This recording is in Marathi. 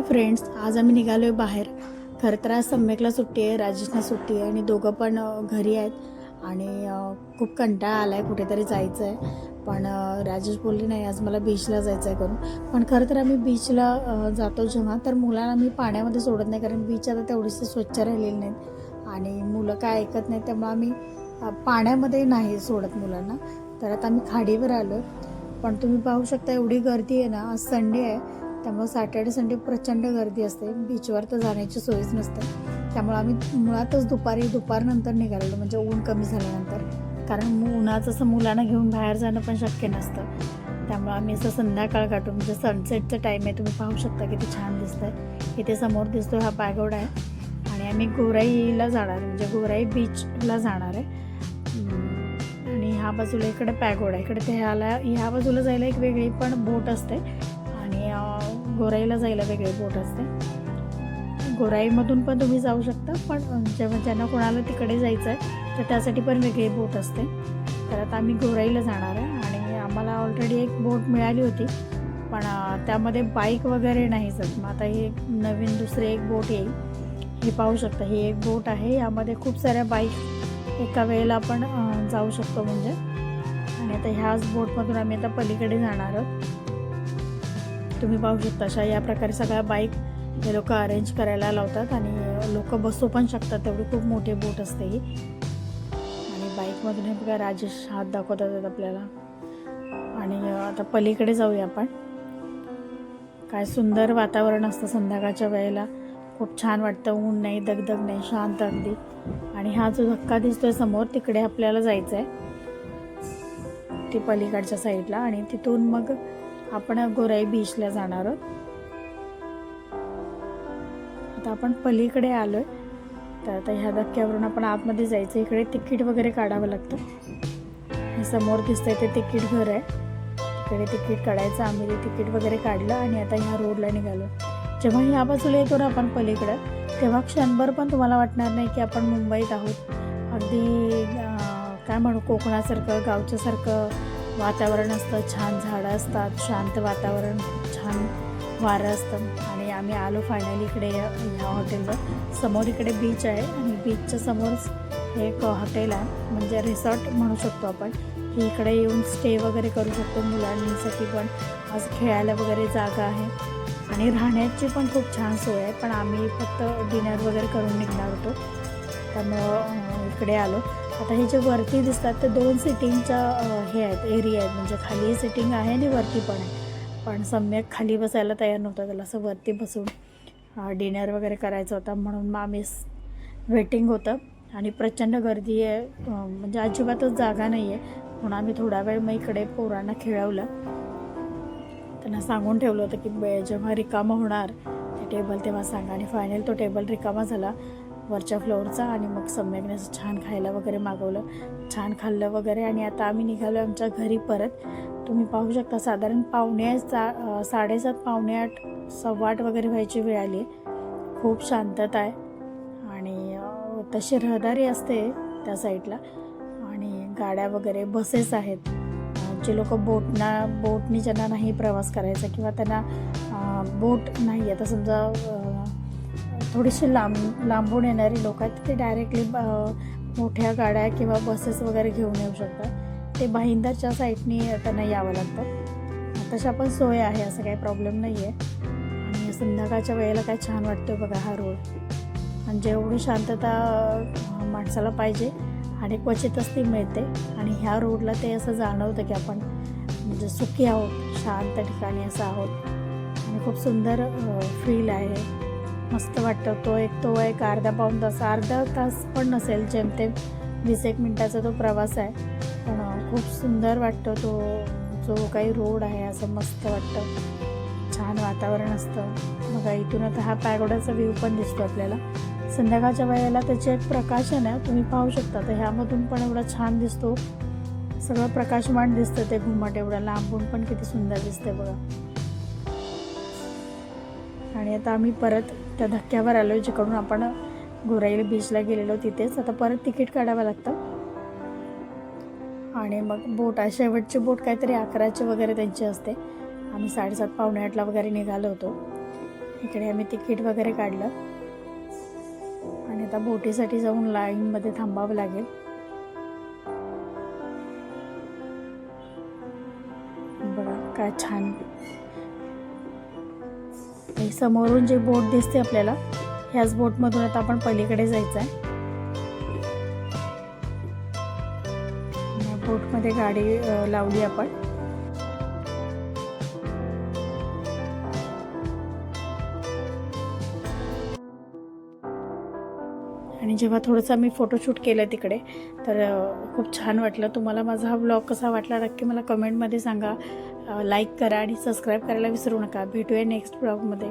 हाय फ्रेंड्स आज आम्ही निघालो आहे बाहेर. खरं तर आज सम्यकला सुट्टी आहे राजेशना सुट्टी आहे आणि दोघं पण घरी आहेत. आणि खूप कंटाळा आला आहे कुठेतरी जायचं आहे पण राजेश बोलले नाही आज मला बीचला जायचं आहे करून. पण खरं तर आम्ही बीचला जातो जेव्हा तर मुलांना मी पाण्यामध्ये सोडत नाही कारण बीच आता तेवढीशी स्वच्छ राहिलेली नाहीत. आणि मुलं काय ऐकत नाहीत त्यामुळे आम्ही पाण्यामध्ये नाही सोडत मुलांना. तर आता आम्ही खाडीवर आलो पण तुम्ही पाहू शकता एवढी गर्दी आहे ना आज संडे आहे. त्यामुळे सॅटर्डे संडे प्रचंड गर्दी असते. बीचवर तर जाण्याची सोयच नसते. त्यामुळे आम्ही मुळातच दुपारी दुपारनंतर निघालेलो. म्हणजे ऊन कमी झाल्यानंतर. कारण उन्हाचं असं मुलांना घेऊन बाहेर जाणं पण शक्य नसतं. त्यामुळे आम्ही असं संध्याकाळ काढतो. म्हणजे सनसेटचं टाईम आहे. तुम्ही पाहू शकता किती छान दिसतं आहे इथे समोर दिसतो हा पॅगोडा आहे. आणि आम्ही गोराईला जाणार आहे. म्हणजे गोराई बीचला जाणार आहे. आणि ह्या बाजूला इकडे पॅगोडा आहे. इकडे ते ह्याला ह्या बाजूला जायला एक वेगळी पण बोट असते. अं, गोराईला जायला वेगळी बोट असते. गोराईमधून पण तुम्ही जाऊ शकता पण जेव्हा ज्यांना कोणाला तिकडे जायचं आहे तर त्यासाठी पण वेगळी बोट असते. तर आता आम्ही गोराईला जाणार आहे आणि आम्हाला ऑलरेडी एक बोट मिळाली होती पण त्यामध्ये बाईक वगैरे नाही जात. मग आता हे नवीन दुसरे एक बोट येईल. हे पाहू शकता ही एक बोट आहे. यामध्ये खूप साऱ्या बाईक एका वेळेला आपण जाऊ शकतो म्हणजे. आणि आता ह्याच बोटमधून आम्ही आता पलीकडे जाणार आहोत. तुम्ही पाहू शकता अशा या प्रकारे सगळ्या बाईक हे लोक अरेंज करायला लावतात आणि लोक बसू पण शकतात. तेवढी खूप मोठी बोट असते ही. आणि बाईकमधून हे बघा राजेश हात दाखवतात आपल्याला. आणि आता पलीकडे जाऊया आपण. काय सुंदर वातावरण असतं संध्याकाळच्या वेळेला. खूप छान वाटतं. ऊन नाही दगदग नाही शांत अगदी. आणि हा जो धक्का दिसतोय समोर तिकडे आपल्याला जायचं आहे ती पलीकडच्या साईडला आणि तिथून मग आपण गोराई बीचला जाणार आहोत. आता आपण पलीकडे आलोय. तर आता ह्या धक्क्यावरून आपण आतमध्ये जायचं. इकडे तिकीट वगैरे काढावं लागतं. हे समोर दिसतंय ते तिकीट घर आहे. तिकडे तिकीट काढायचं. आम्ही ते तिकीट वगैरे काढलं आणि आता ह्या रोडला निघालो. जेव्हा ह्या बाजूला येतो ना आपण पलीकडं तेव्हा क्षणभर पण तुम्हाला वाटणार नाही की आपण मुंबईत आहोत. अगदी काय म्हणू कोकणासारखं गावच्यासारखं वातावरण असतं छान झाडं असतात शांत वातावरण छान वारं असतं. आणि आम्ही आलो फायनली इकडे ह्या हॉटेलवर समोर इकडे बीच आहे आणि बीचच्या समोरच हे एक हॉटेल आहे. म्हणजे रिसॉर्ट म्हणू शकतो आपण. की इकडे येऊन स्टे वगैरे करू शकतो मुलांसाठी पण. आज खेळायला वगैरे जागा आहे. आणि राहण्याची पण खूप छान सोय आहे. पण आम्ही फक्त डिनर वगैरे करून निघणार होतो. त्यामुळं इकडे आलो. आता हे जे वरती दिसतात ते दोन सिटिंगच्या हे आहेत एरिया आहेत. म्हणजे खाली सिटिंग आहे आणि वरती पण आहे. पण सम्यक खाली बसायला तयार नव्हता त्याला असं वरती बसून डिनर वगैरे करायचं होता. म्हणून मग आम्ही वेटिंग होतं. आणि प्रचंड गर्दी आहे. म्हणजे अजिबातच जागा नाही आहे म्हणून आम्ही थोडा वेळ मग इकडे पोरांना खेळवलं. त्यांना सांगून ठेवलं होतं की जेव्हा रिकामं होणार ते टेबल तेव्हा सांगा. आणि फायनल तो टेबल रिकामा झाला. वरच्या फ्लोअरचा आणि मग सम्यकने असं छान खायला वगैरे मागवलं. छान खाल्लं वगैरे आणि आता आम्ही निघालो आमच्या घरी परत. तुम्ही पाहू शकता साधारण पावणे सा साडेसात पावणे आठ सव्वा आठ वगैरे व्हायची वेळ आली. खूप शांतता आहे. आणि तशी रहदारी असते त्या साईडला. आणि गाड्या वगैरे बसेस आहेत. जे लोक बोटना बोटनी ज्यांना नाही प्रवास करायचा किंवा त्यांना बोट नाही आता समजा थोडीशी लांब लांबून येणारी लोक आहेत ते डायरेक्टली मोठ्या गाड्या किंवा बसेस वगैरे घेऊन येऊ शकतात. ते भाईंदरच्या साईडने त्यांना यावं लागतं. तशा पण सोय आहे असं काही प्रॉब्लेम नाही आहे आणि संध्याकाळच्या वेळेला काय छान वाटतं बघा हा रोड आणि जेवढी शांतता माणसाला पाहिजे आणि क्वचितच ती मिळते. आणि ह्या रोडला ते असं जाणवतं की आपण म्हणजे सुखी आहोत शांत ठिकाणी असं आहोत. आणि खूप सुंदर फील आहे. मस्त वाटतं. तो एक तो एक अर्धा पाऊन तास अर्धा तास पण नसेल जेमतेम वीस एक मिनटाचा तो प्रवास आहे. पण खूप सुंदर वाटतं तो जो काही रोड आहे असं मस्त वाटतं. छान वातावरण असतं. बघा इथून आता हा पॅगोडाचा व्ह्यू पण दिसतो आपल्याला. संध्याकाळच्या वेळेला त्याचे एक प्रकाशन आहे. तुम्ही पाहू शकता. तर ह्यामधून पण एवढा छान दिसतो. सगळं प्रकाशमान दिसतं ते घुमट. एवढं लांबून पण किती सुंदर दिसते बघा. आणि आता आम्ही परत त्या धक्क्यावर आलो जिकडून आपण गोराईला बीचला गेलेलो तिथेच. आता परत तिकीट काढावं लागतं. आणि मग बोट शेवटची बोट काहीतरी अकराची वगैरे त्यांची असते. आम्ही साडेसात पावणे आठला वगैरे निघालो होतो. इकडे आम्ही तिकीट वगैरे काढलं. आणि आता बोटीसाठी जाऊन लाईनमध्ये थांबावं लागेल. बघा काय छान हे समोरून जे बोट दिसते आपल्याला ह्याच बोटमधून आता आपण पलीकडे जायचं आहे बोटमध्ये गाडी लावली आपण. आणि जेव्हा थोडंसं मी फोटोशूट केलं तिकडे तर खूप छान वाटलं. तुम्हाला माझा हा ब्लॉग कसा वाटला नक्की मला कमेंटमध्ये सांगा. लाईक करा आणि सबस्क्राईब करायला विसरू नका. भेटूया नेक्स्ट ब्लॉगमध्ये